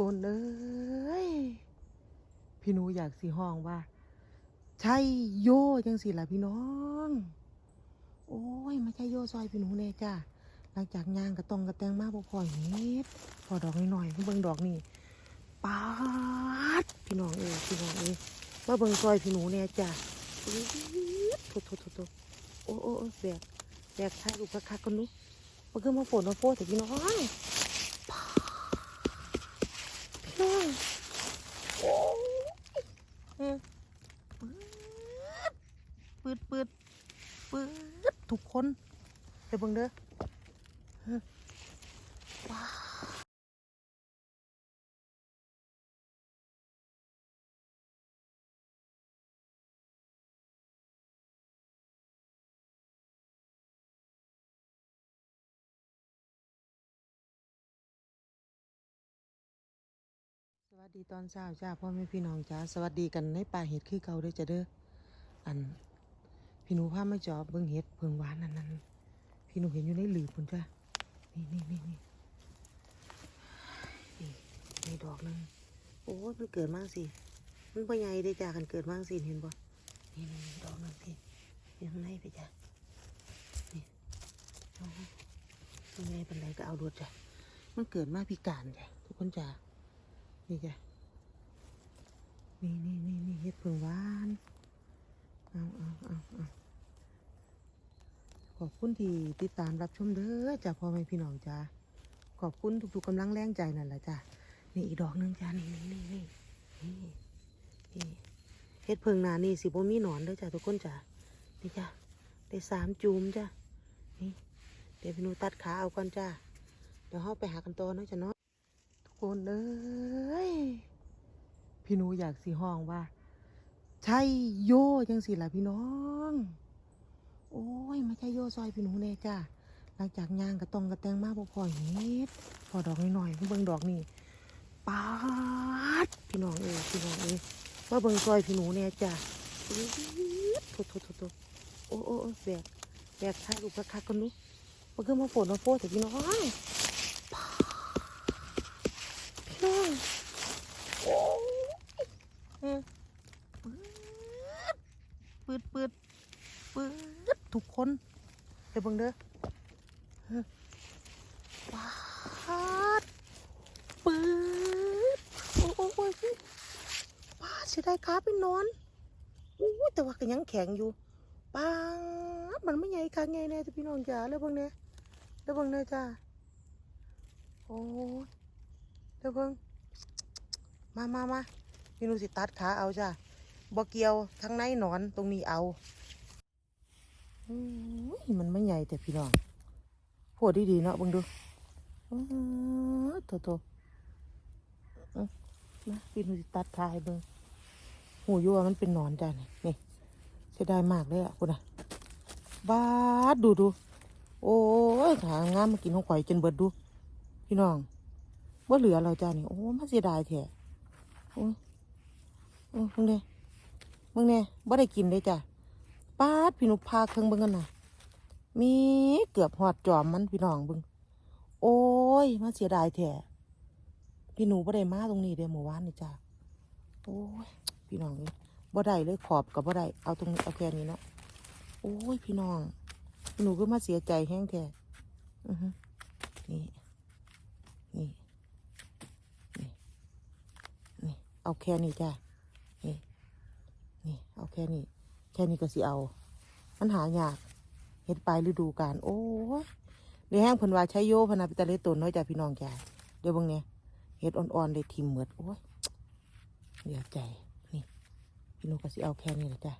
คนเอ้ยพี่หนูอยากสีห้องว่า ใช่โยจังสิล่ะพี่น้อง โอ้ยมาใช่โยซอยพี่หนูแน่จ้าหลังจากย่างกระตองกระแตงมาบ่พอเฮ็ดพอดอกน้อยๆเบิ่งดอกนี่ปาดพี่น้องเอ้ยพี่น้องเอ้ยมาเบิ่งซอยพี่หนูแน่จ้าโถโถโถโถโอ้โอ้แบกแบกถ่ายรูปคักๆกันดูมันคือมาฝนมาโฟแต่พี่น้อง พี่น้องโอ้ยเออปืดปืดปืดปืด ทุกคนไปเบิ่งเด้อว้าวสวัสดีตอนเช้าจ้าพ่อแม่พี่น้องจ้าสวัสดีกันในป่าเห็ดคือเก่าด้อจ้าเด้ออัน พี่หนูพามาจอบเบิ่งเห็ดเพิ่งหวานนั่นนั่นพี่หนูเห็นอยู่ในหลืบพุ่นจ้านี่นี่นี่นี่ในดอกนึงโอ้ยมันเกิดมากสิมันพ่ใหญ่ได้จ้ากันเกิดมากสิเห็นบ่นี่นี่นี่ดอกนึงพี่อยู่ข้างในไปจ้านี่โอ้ยยังไงเป็นไรก็เอารวดจ้ะมันเกิดมากพิการจ้ะทุกคนจ้านี่จ้ะนี่นี่นี่นี่เห็ดเพิ่งหวานเอาเอาเอาเอา ขอบคุณที่ติดตามรับชมเด้อจากพ่อแม่พี่น้องจ้าขอบคุณทุกๆกำลังแรงใจนั่นแหละจ้านี่อีกดอกหนึงจ้านี่นี่นี่นี่นี่เฮ็ดเพิงนานี่สิบ่มีหนอนเด้อจ้าทุกคนจ้านี่จ้าได้สามจูมจ้านี่เดี๋ยวพี่นูตัดขาเอาก่อนจ้าเดี๋ยวเฮาไปหากันต่อเนาะจ้าเนาะทุกคนเอ้ยพี่นูอยากสีห้องว่าใช่โยจังสิล่ะพี่น้อง โอ้ยมาใช่โยซอยพี่หนูแน่จ้าหลังจากย่างกระตองกระแตงมาบ่พอเฮ็ดพอดอกน้อยๆเบิ่งดอกนี่ปาดพี่น้องเอ้พี่น้องเอ้มาเบิ่งซอยพี่หนูแน่จ้าอื้อโถโถโถโถโอ้โอ้แบกแบกถ่ายรูปคักกันดูมันคือมาฝนมาโฟแต่พี่น้องปาดพี่น้องโอ้ยเออปืดปืดปืดปืด ทุกคนไปเบิ่งเด้อเออว้าดปืดโอ้โอ้ยป้าเสียดายขาไปนอนอู้แต่ว่าก็ยังแข็งอยู่ป้ามันไม่ใหญ่ค่ะไงแน่จะพี่น้องจ๋าเลยเบิ่งเนี่ยเด้อเบิ่งเนี่ยจ้าโอ้ยเด้อเบิ่งมามามาพี่นูสิตัดขาเอาจ้าบ่เกี่ยวทั้งในหนอนตรงนี้เอา มันไม่ใหญ่แต่พี่น้องพูดดีๆเนาะบังดูอื้อโถโถอะมาพี่นูสตัดทายเบิ่งหูยัวมันเป็นนอนจ้ะนี่นี่เสียดายมากเลยอะคุณอะบาดดูดู โอ้ยหางามมากินของข่อยจนเบิดดู พี่น้องว่าเหลือเราจ้านี่ โอ้มาเสียดายแท้โอ้ยโอ้ยเพิ่งเด้มึงเนี่ยบ่ได้กินเลยจ้ะ ป้าดพี่หนุพาเครื่องเบิ่งกันนะมีเกือบหอดจอมมันพี่น้องเบิ่งโอ้ย มาเสียดายแท้พี่หนูบ่ได้มาตรงนี้เด้เมื่อวานนี่จ้ะโอ้ยพี่น้องเอ้ยบ่ได้เลยขอบกับบ่ได้เอาตรงนี้เอาแค่นี้เนาะโอ้ยพี่น้องพี่หนูก็มาเสียใจแห้งแท้อือฮึนี่นี่นี่นี่เอาแค่นี้จ้ะนี่นี่เอาแค่นี้ แค่นี้ก็สิเอา มันหายากเห็ดปลายฤดูกาลโอ้ยในแห้งเพิ่นว่าใช้โยพนาปิตาเลตนน้อยจากพี่น้องจ้าเดี๋ยวเบางเนี่ยเห็ดอ่อนๆได้ทิมเหมือดโอ้ยเหลือใจนี่พี่นุก็สิเอาแค่นี้แหละจ้า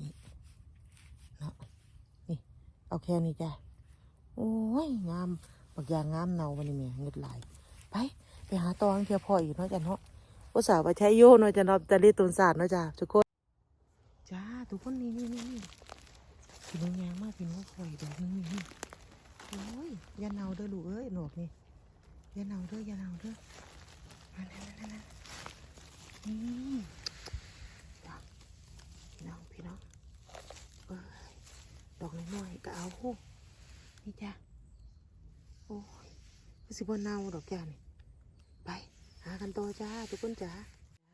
นี่เนาะนี่เอาแค่นี้จ้าโอ้ยงามบักยางงามเนาวันนี้แม่เงิดหลายไปไปหาตอนเพียพออีกเนาะจ้ะเนาะอุตส่าว่าใช้โยเนาะจะนอบจะรีตูนศาสตร์เนาะจ้าทุกคน จ้าทุกคนนี่นี่นี่นี่พี่น้องยางมากพี่น้องคอยดอกนึงนี่นี่โอ้ยยาเนาเด้อลูกเอ้ยหนวกนี่ยาเนาเด้อยาเนาเด้อนั่นนั่นนั่นนั่นนี่จ้าพี่น้องพี่น้องเอ้ยดอกน้อยๆก็เอาโหนี่จ้าโอ้ยคือสิบ่เนาดอกจ้านี่ไปหากันต่อจ้าทุกคนจ้า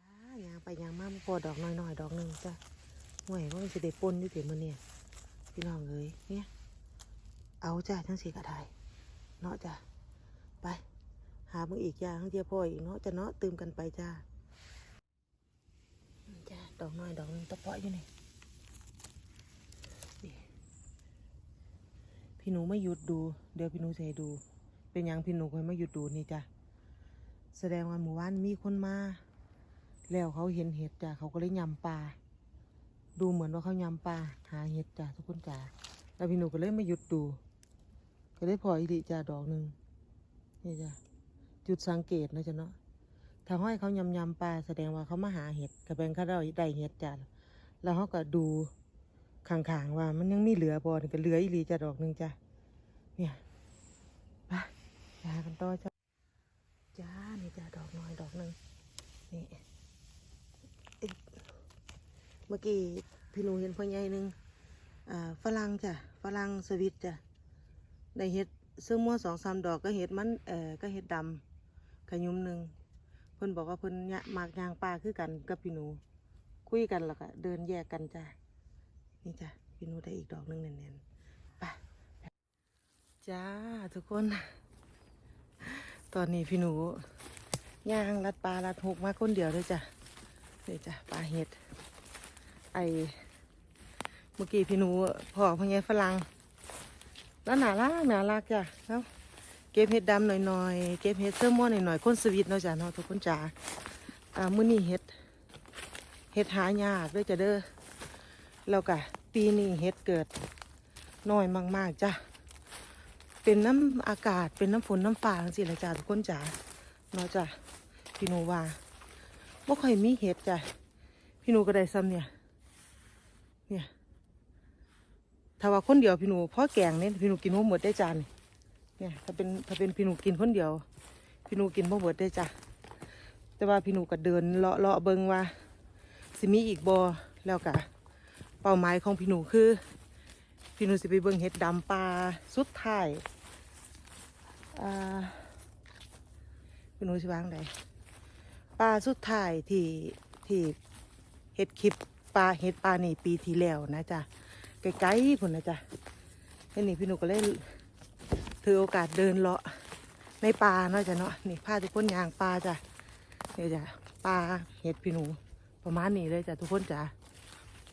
จ้ายางไปยางมาพอดอกน้อยๆดอกหนึ่งจ้า ห่วยว่ามันจะได้ปนอยู่เดี๋ยวมันเนี่ยพี่น้องเลยเนี่ยเอาจ้าทั้งสี่กระไดเนาะจ้าไป หาเมึงอีกอย่างทั้งเทียพ่ออีกเนาะจะเนาะตืมกันไปจ้าจ้าดอกน้อยดอกหนึงตะเปาะอยู่นี่นี่พี่หนูไม่หยุดดู เดี๋ยวพี่หนูจะให้ดู เป็นยังพี่หนูคอยไม่หยุดดูนี่จ้าแสดงว่าหมู่บ้านมีคนมา แล้วเขาเห็นเห็ดจ้าเขาก็เลยยำปลา ดูเหมือนว่าเขายำปลาหาเห็ดจ้าทุกคนจ้าแล้วพี่หนูก็เลยไม่หยุดดู ก็ได้พออีดิจ้าดอกหนึ่งนี่จ้าจุดสังเกตนะจ๊ะเนาะถ้าห้อยเขายำยำปลาแสดงว่าเขามาหาเห็ดกระเป็นเขาได้ได้เห็ดจ้าแล้วเขาก็ดูข้างๆว่ามันยังมีเหลือบ่นี่ก็เหลืออีหลีจ้าดอกหนึ่งจ้าเนี่ยไปยากันต่อจ้าจ้านี่จ้าดอกน้อยดอกหนึ่งนี่ เมื่อกี้พี่หนูเห็นพ่อใหญ่หนึ่งอ่าฝรั่งจ้ะฝรั่งสวิตจ้ะได้เห็ดซึ่งมั่วสองสามดอกก็เห็ดมันเอ่อก็เห็ดดำขยุมหนึ่งเพิ่นบอกว่าเพิ่นยะมากยางปลาคือกันกับพี่หนู คุยกันแล้วก็เดินแยกกันจ้ะนี่จ้ะพี่หนูได้อีกดอกหนึ่งแน่นๆไปจ้าทุกคน ตอนนี้พี่หนูย่างรัดปลารัดหกมาคนเดียวเลยจ้ะนี่จ้ะปลาเห็ด ไอเมื่อกี้พี่หนูพ่อพ่อใหญ่ฝรั่งแล้วหนารักหนารักจ้ะแล้วเก็บเห็ดดำหน่อยๆ เก็บเห็ดเสื้อม่วงหน่อยๆคนสวีทเนาะจ้ะเนาะทุกคนจ้าอ่ามื้อนี้เห็ดเห็ดหายากเด้วยจ้ะเด้อแล้วก็ปีนี้เห็ดเกิดน้อยมากๆจ้ะเป็นน้ำอากาศเป็นน้ำฝนน้ำฟ้าจังซี่ละจ้ะทุกคนจ้าเนาะจ้ะพี่หนูว่าบ่ค่อยมีเห็ดจ้ะพี่หนูก็ได้ซ้ำเนี่ย เนี่ย ถ้าว่าคนเดียวพี่หนูพ่อแกงเนี่ยพี่หนูกินบ่หมดได้จานเนี่ย ถ้าเป็นถ้าเป็นพี่หนูกินคนเดียว พี่หนูกินบ่หมดได้จ้ะแต่ว่าพี่หนูก็เดินเลาะเลาะเบิงว่าสิมีอีกบ่แล้วก็เป้าหมายของพี่หนูคือ พี่หนูสิไปเบิงเห็ดดำปลาสุดท้ายพี่หนูสิวางใดปลาสุดท้ายที่ที่เห็ดคลิป ปลาเห็ดปลานี่ปีที่แล้วนะจ๊ะไกลๆพุ่นนะจ๊ะทีนี่พี่หนูก็เลยถือโอกาสเดินเลาะในป่าเนาะจ้ะเนาะนี่พาทุกคนยางป่าจ้ะนี่จ้ะป่าเห็ดพี่หนูประมาณนี้เลยจ้ะทุกคนจ้ะ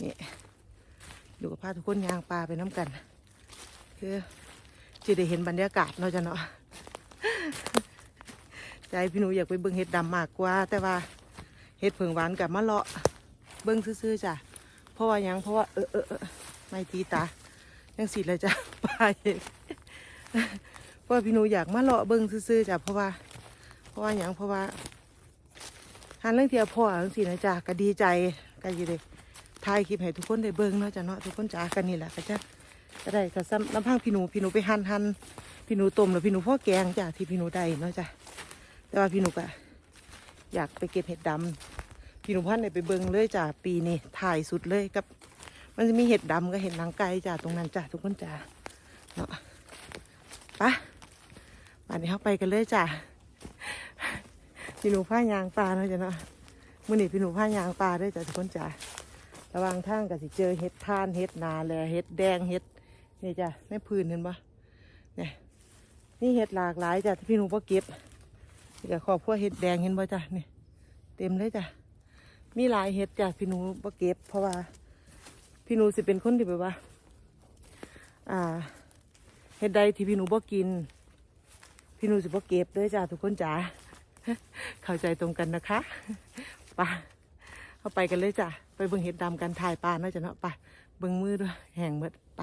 นี่ดูกับพาทุกคนยางป่าไปน้ำกัน คือจะได้เห็นบรรยากาศเนาะจ้ะเนาะใจพี่หนูอยากไปเบิ่งเห็ดดำมากกว่า แต่ว่าเห็ดเผิงหวานกับมะเลาะ เบิ่งซื่อๆจ้ะเพราะว่ายังเพราะว่าเออเออไม่ตีตา ยังสิเลยจ้ะไปเพราะว่าพี่หนูอยากมาเลาะเบิ้งซื่อๆจ้ะเพราะว่า เพราะว่ายังเพราะว่าหันเรื่องเทียพ่อจังสินะจ้ะก็ดีใจก็อยีเลยถ่ายคลิปให้ทุกคนได้เบิ้งเนาะจ้ะเนาะทุกคนจ้ากันนี่แหละก็จะก็ได้ก็ซ้ำน้ำพังพี่หนูพี่หนูไปหั่นหั่นพี่หนูต้มแล้วพี่หนูพ่อแกงจ้ะที่พี่หนูได้เนาะจ้ะแต่ว่าพี่หนูก็อยากไปเก็บเห็ดดำ พี่หนุ่มพันธุ์ได้ไปเบิงเลยจ้ะปีนี้ถ่ายสุดเลยกับ มันจะมีเห็ดดำกับเห็ดหนังไก่จ้ะตรงนั้นจ้ะทุกคนจ้ะเนาะปะป่านนี้เข้าไปกันเลยจ้ะพี่หนูผ้ายางปลาเนาะจ้ะเนาะมื่อนี้พี่หนูผ้ายางปลาด้วยจ้ะทุกคนจ้ะระวังทางก็สิเจอเห็ดทานเห็ดนาแลเห็ดแดงเห็ดนี่จ้ะในพื้นเห็นปะเนี่ยนี่เห็ดหลากหลายจ้ะที่พี่หนูพ่เก็บเดี๋ยวขอบพวกเห็ดแดงเห็นปะจ้ะนี่เต็มเลยจ้ะ มีหลายเห็ดจ้ะพี่หนูบ่เก็บ เพราะว่า พี่หนูสิเป็นคนที่แบบว่า อ่าเห็ดใดที่พี่หนูบ่กิน พี่หนูสิบ่เก็บด้วยจ้ะทุกคนจ๋าเข้าใจตรงกันนะคะไปเข้าไปกันเลยจ้ะไปเบิ่งเห็ดดำกันถ่ายปลาเนาะจ้ะเนาะไปเบิ่งมือด้วยแห้งหมดไป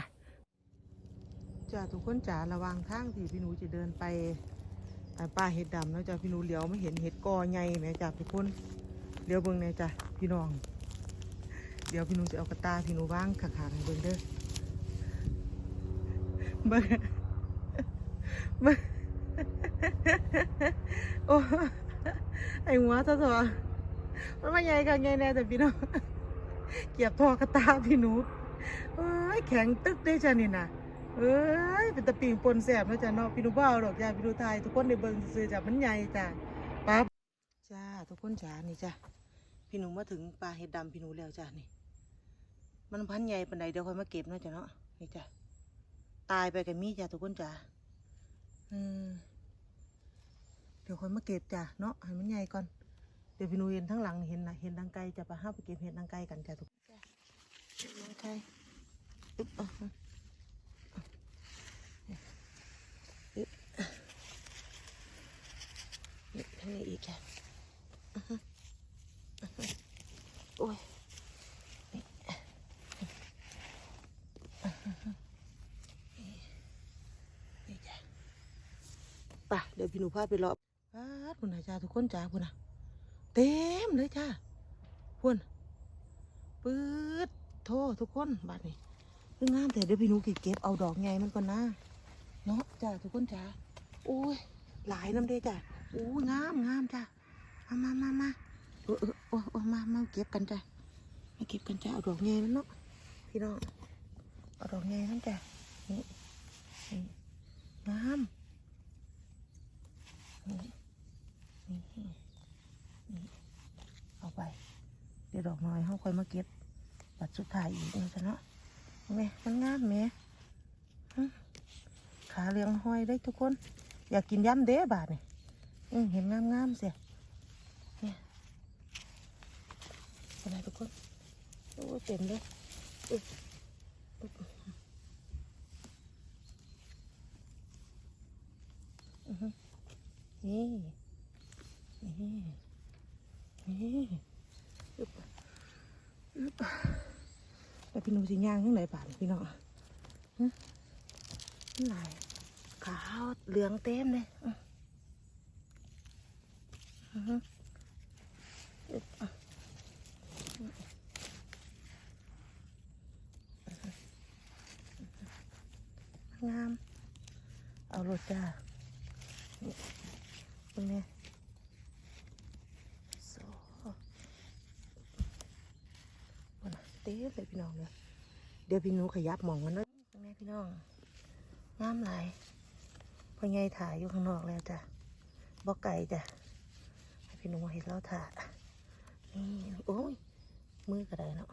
จ้ะทุกคนจ๋าระวังทางที่พี่หนูจะเดินไปป่าเห็ดดำเนาะจ้ะพี่หนูเหลียวไม่เห็นเห็ดกอใหญ่ไหมจ้ะทุกคน เดี๋ยวเบิ่งในอยจ้ะพี่น้อง เดี๋ยวพี่หนูจะเอากระตาพี่หนูว่างขางๆให้เบิ่งเด้อเบิ่งเบิ่งโอ้ไอหัวซะตัวมันมาใหญ่กันใหญ่แน่แต่พี่น้องเกียบทอกระตาพี่หนูเอ้ยแข็งตึกได้จ้ะนี่นะเอ้ยเป็นตะปิงปนแสบนะจ้ะเนาะพี่หนูเบ้าดอกจ้ะพี่หนูไทยทุกคนในเบิ่งซื้อจ้ะมันใหญ่จ้ะปั๊บจ้าทุกคนจ้านี่จ้า พี่หนูมาถึงปลาเห็ดดำพี่หนูแล้วจ้านี่ มันพันใหญ่ปานใดเดี๋ยวค่อยมาเก็บเนาะจ้ะเนาะนี่จ้าตายไปกับมีจ้าทุกคนจ้าเออเดี๋ยวค่อยมาเก็บจ้าเนาะให้มันใหญ่ก่อนเดี๋ยวพี่หนูเห็นทั้งหลังเห็นนะเห็นทางไกลจะไปห้าไปเก็บเห็ดทางไกลกันจ้าทุกคนจ้าเห็นทางไกลอึ๊บอะอะอึ๊บนี่ทางนี้อีกจ้ะ โอ้ยนี่นี่จ้ะไป่ะ เดี๋ยวพี่หนูพาไปรอบป้าดคุณนะจ้าทุกคนจ้าคุณนะเต็มเลยจ้าคุณปื๊ดโทษทุกคนบาดนี้คืองามแต่เดี๋ยวพี่หนูเก็บเอาดอกไงมันก่อนนะเนาะจ้าทุกคนจ้าโอ้ยหลายน้ำเด้จ้าโอ้ยงามงามจ้ามามามามาเออเออโอ้โอ้มามาเก็บกันจ้ะมาเก็บกันจ้ะเอาดอกเงมันเนาะพี่น้องเอาดอกเงนั่นจ้ะนี่นี่งาม นี่นี่นี่เอาไป เดี๋ยวดอกน้อยเขาคอยมาเก็บบัดสุดท้ายอีกนะจ๊ะเนาะแม่มันงามแม่ขาเลี้ยงห้อยได้ทุกคน อยากกินยำเด้บาทนี่อืเห็นงามๆเสียเนี่ยอะไรทุกคนโอ้เต็มเลยอุ๊ยอุ๊ยอื้อหือ นี่ นี่ นี่อึบอึบแล้วพี่หนูสิย่างข้างไหนป่านพี่น้องฮะนี่ลายขาวเหลืองเต็มเลยอืออื้อหืออึ๊บงาม เอารถจ้า นี่ตรงนี้โซ่บนเต้เลยพี่น้องเลยเดี๋ยวพี่หนูขยับมองกันนะตรงนี้พี่น้องงามหลายพ่อใหญ่ถ่ายอยู่ข้างนอกแล้วจ้ะบอกไก่จ้ะให้พี่หนูเห็นเราถ่ายนี่โอ้ยมือกระไดเนาะ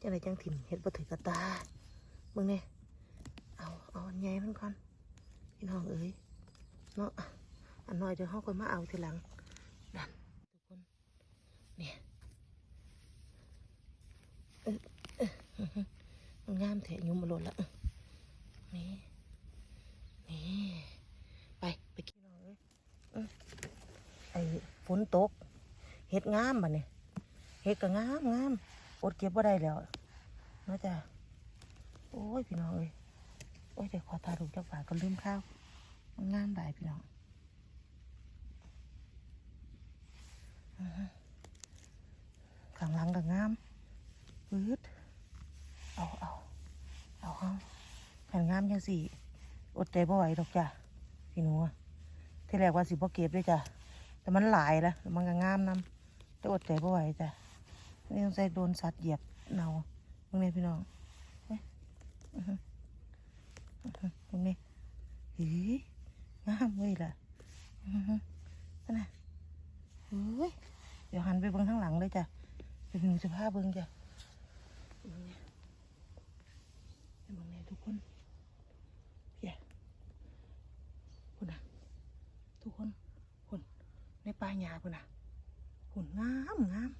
จังไรจังถิ่มเห็ดบ่ถือกระตาเบิ่งเนี่ยเอาเอาใหญ่มันก่อนพี่น้องเอ้ยเนาะ อันน้อยเดี๋ยวเขาค่อยมาเอาทีหลังนั่นทุกคนเนี่ยมันงามแถะยุ่มมาหล่นละนี่นี่ไปไปกินน้องเอ้ยเออไอ้ฝนตกเห็ดงามบ่เนี่ยเห็ดก็งามงามอดเก็บบ่ได้แล้วเนาะจ้ะโอ้ยพี่น้องเอ้ยโอ้ยเดี๋ยวขอถ่ายรูปจากฝาก็ลืมข้าวมันงามได้พี่น้องอื้อหือ ข้างหลังก็งามปื๊ดเอาเอาเอาเอาขันงามยังสี่อดใจบ่ไหวดอกจ้ะพี่หนูที่แรกว่าสิบ่เก็บด้วยจ้ะแต่มันหลายแล้วมันก็งามนํแต่อดใจบ่ไหวจ้ะนี่ต้องใส่โดนสัตว์เหยียบเนาเมื่อไงพี่น้องเฮ้ยอื้อหือตรงนี้หีงามเว้ยล่ะอื้อหือนั่นน่ะเฮ้ย เบิ้งข้างหลังเลยจ้ะเดี๋ยวหนูจะพาเบิ้งจ้ะเบิ้งเนี่ยเบิ้งเนี่ยทุกคนเพียคุณนะทุกคนคุณในป่าหญ้าคุณนะคุณงามงาม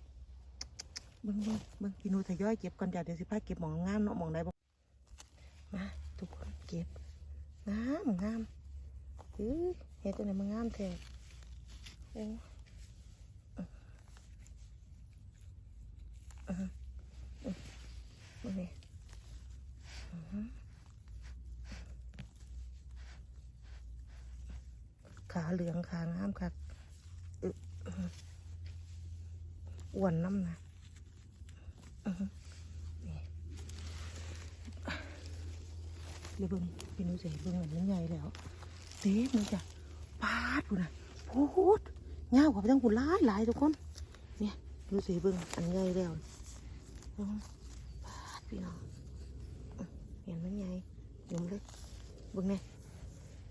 เบิ้งเบิ้งเบิ้งพี่หนูทยอยเก็บก่อนจ้ะเดี๋ยวสิพาเก็บหมองงามเนาะหมองใดบ่มาทุกคนเก็บงามงามเฮ้ยเห็ดตัวไหนมันงามแท้โอ้อือฮึอือ มาเลยอือฮึขาเหลืองขางามคักอึ๊บอื้อฮึอ้วนน้ำนะเดี๋ยวเบิ่งพี่นุ้ยใส่เบิ่งอันนี้ใหญ่แล้วเต็มเลยจ้ะปาดพูนะพูดเงากว่าไปทั้งพูหลายหลายทุกคน เนี่ยดูสิเบิ่งอันใหญ่แล้ว เบิ่งปาดพี่น้องเห็นมันใหญ่ยมเลยบิ่งเน่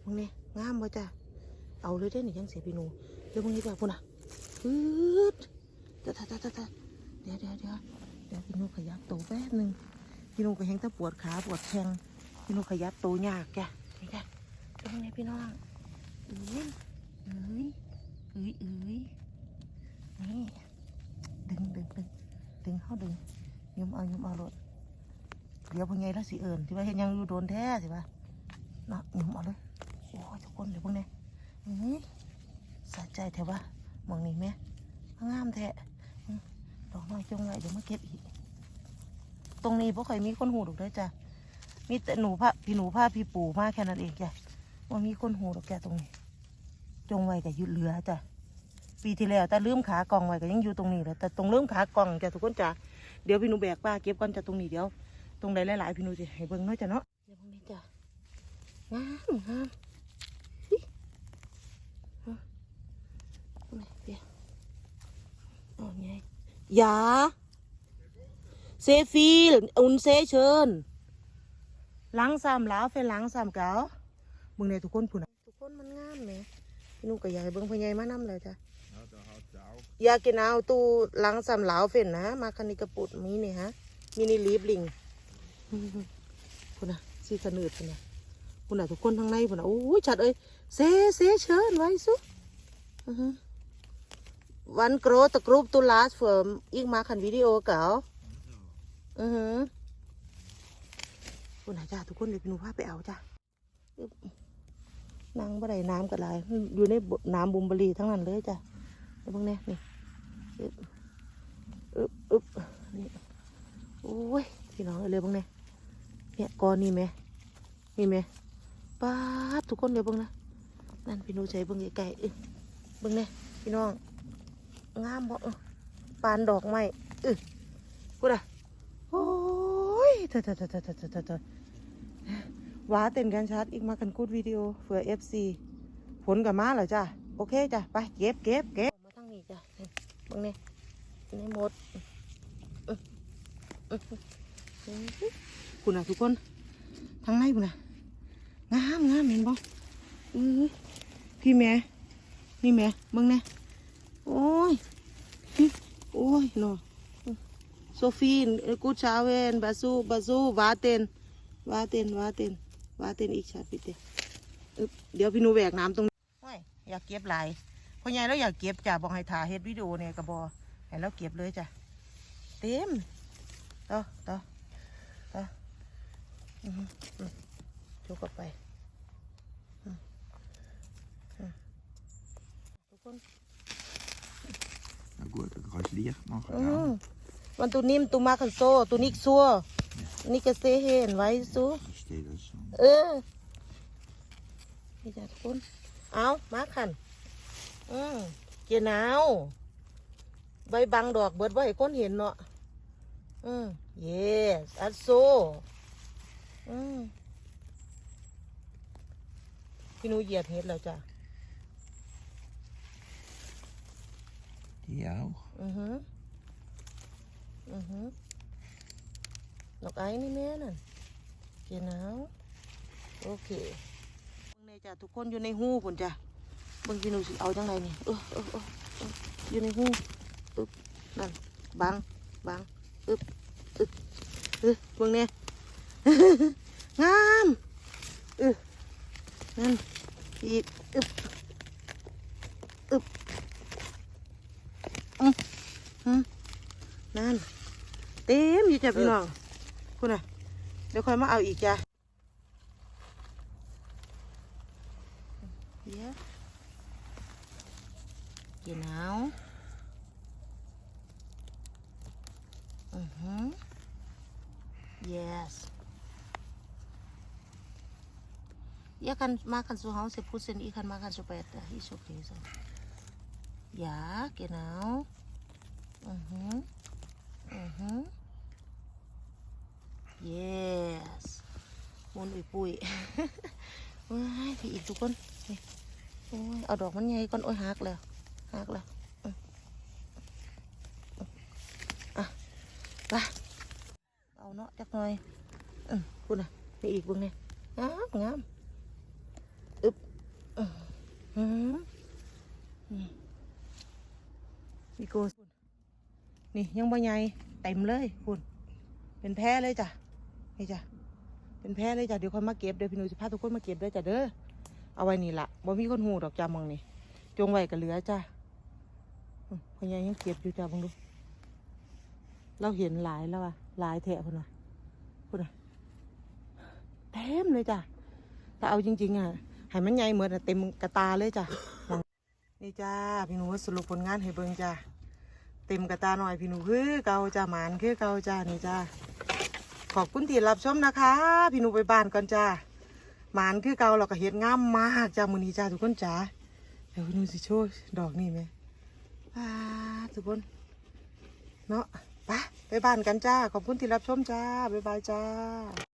บิ่งเน่งามบ่จ้ะเอาเลยได้อนี่ยังเสียพี่นูเดี๋ยวเบิ่งนี่จ้ะพูนอะปื๊ดตะตะตะตะตะเดี๋ยวเดี๋ยวเดี๋ยวเดี๋ยวพี่นุขยับโตแป๊บหนึงพี่นุก็แห้งแตะปวดขาปวดแข้งพี่นุขยับโตยากจ้ะนี่จ้ะตรงนี้พี่น้องเอ้ยเอ้ยเอ้ยเอ้ยนี่ดึงดึงดึงดึงเข้าดึง ยมเอายมเอารถเดี๋ยวพอไงแล้วสิเอิญที่ว่าเห็นยังอยู่โดนแท้สิว่าเนาะยมเอาเลยโอ้ยทุกคนเดี๋ยวพวกนี้อื้อสะใจแถวว่ามองนี่แม่งามแท้ดอกน้อยจงไว้เดี๋ยวมาเก็บอีก ตรงนี้พวกข่อยมีคนหูดอกเด้จ้ะมีแต่หนูพาพี่หนูพาพี่ปู่มาแค่นั้นเองจ้ะว่ามีคนหูดอกแกตรงนี้ จงไว้กับยุดเรือจ้ะปีที่แล้วแต่ลืมขากองไว้ก็ยังอยู่ตรงนี้แหละแต่ตรงลืมขากองจ้ะทุกคนจ้ะ เดี๋ยวพี่หนูแบกป้าเก็บก่อนจ้ะตรงนี้เดี๋ยว ตรงใดหลายๆพี่หนูจะให้เบิ่งเน้อยจ้ะเนาะเดี๋ยวพวกนี้จ้ะงามงามอิฮะตรงไหนเปียเอาไงยาเซฟีลอุนเซเชิญล้างซ้ำแล้วเป็นล้างซ้ำเก่ามึงเนี่ยทุกคนพูดนะทุกคนมันงามไหมพี่หนูก็อยากให้เบิ่งพ่อใหญ่มานำเลยจ้ะ Houdt er ยากกินเอาตู้ล้างซ้ำหลาวเฟ้นนะมาคันนี้กระปุดมีนี่ฮะมีนี่ลีบลิงคุณน่ะสีสนืดคุณน่ะคุณน่ะทุกคนทั้งในคุณน่ะโอ้ยชัดเอ้ยเซเซเชิญไว้สุวันโกรตกรุปตุลาสเฟิร์มอีกมาคันวิดีโอเก่าอือฮึคุณน่ะจ้าทุกคนเดี๋ยวพี่หนูพาไปเอาจ้าอึ๊บนางบ่ได้น้ำกระไรอยู่ในน้ำบุมบรีทั้งนั้นเลยจ้ะเดี๋ยวเบิ่งแน่นี่ อึบอึบอึบนี่โอ้ยพี่น้องเลยบิ่งแน่เนี่ยกอนี่ไหมนี่ไหมป้าทุกคนเดี๋ยวบิ่งนะนั่นพี่นูใจเบิ่งไกลๆเอ้ยเบิ่งแน่พี่น้องงามบ่ปานดอกไม้เออกูด่ะโอ้ยเถอะเถอะเถอะเถอะเถอะเถอะเถอะว้าเต้นกันชัดอีกมากันกูดวิดีโอเผื่อ FC ผลกับมาเหรอจ้ะโอเคจ้ะไปเก็บเก็บเก็บ นี่เบางนี่นี่หมดอื้ออื้ออื้อคุณน่ะทุกคนทางในคุณน่ะงามงามเห็นบ่อื้อพี่แม่นี่แม่เบิ่งแน่โอ้ยอื้อโอ้ยเนาะโซฟีนกูชาเวนบาซูบาซูวาเตนวาเตนวาเตนวาเตนอีกชาติปิเตอึ๊บเดี๋ยวพี่หนูแหวกน้ำตรงโอ้ยอยากเก็บหลาย พ่อใหญ่แล้วอยากเก็บจ้ะบอกให้ถ่ายเฮ็ดวิดีโอเนี่ยกระบอให้แล้วเก็บเลยจ้ะเต็มต่อต่อต่ออือหืออืมยกออกไปอืมอืมทุกคน Nou goed, dan ga je lier nog อื gaan. มมันตัวนิ่มตัวมาคันโซตัวนิกซัวนี่ก็เซเห็นไว้ซู Die steden zo. เออนี่จ้ะทุกคน เอามาขัน อืมเกียร์หนาวใบบังดอกเบิดไว้ให้คนเห็นเนาะอืม yes อัดโซอืมพี่หนูเหยียบเห็ดแล้วจ้ะ Die jou. อือฮึอือฮึดอกไอ้นี่แม่นั่นเกียร์หนาวโอเคเบิ่งในจ้ะทุกคนอยู่ในหูผนจ้ะ เบิ่งพี่หนูสิเอาจังไรนี่เออเออเออเอออยู่ในหูอึบนั่นบังบังอึบอึบเออเบิ่งเนี่ยงามเออนั่นอีกอึบอึบอืมอืมนั่นเต็มอยู่จ้ะพี่น้องคุณน่ะเดี๋ยวค่อยมาเอาอีกจ้ะ Yeah. You know. Mhm. Yes. Ja, kan makan zu Hause putzen, ich kann machen später. Ist okay so. Ja, genau. Mhm. Mhm. Yes. มุนอุยปุยว้ายพี่อีกทุกคนโอ้ยเอาดอกมันใหญ่ก่อนโอ้ยหักแล้วหักแล้วอะไปเอาเนาะจักหน่อยอืมคุณน่ะนี่อีกเบึงเนี่ยงามงามอึบอืมอืมนี่ มีโกสนี่ยังบ่ใหญ่เต็มเลยคุณเป็นแพ้เลยจ้ะนี่จ้ะเป็นแพ้เลยจ้ะเดี๋ยวค่อยมาเก็บเดี๋ยวพี่หนูจะพาทุกคนมาเก็บเด้อจ้ะเด้อเอาไว้นี่ละบ่มีคนหูดอกจ้ามองนี่จงไว้กับเหลือจ้ะพ่อใหญ่ยังเก็บอยู่จ้ะบังดูเราเห็นหลายแล้วอะหลายแถะพุ่นะพุ่นะเต็มเลยจ้ะแต่เอาจริง ๆอะให้มันใหญ่เหมือนเต็มกระตาเลยจ้ะนี่จ้าพี่หนูสรุปผลงานให้เบิ่งจ้ะ เต็มกระตาหน่อยพี่หนูคือเกาจ้าหมานคือเกาจ้านี่จ้าขอบคุณที่รับชมนะคะ พี่หนูไปบ้านก่อนจ้าหมานคือเกาเราก็เห็ดงามมากจ้ามือนี้จ้าทุกคนจ้าเดี๋ยวพี่หนูสิโชว์ดอกนี่ไหมอ่าทุกคนเนาะไปไปบ้านกันจ้า ขอบคุณที่รับชมจ้าบ๊ายบายจ้า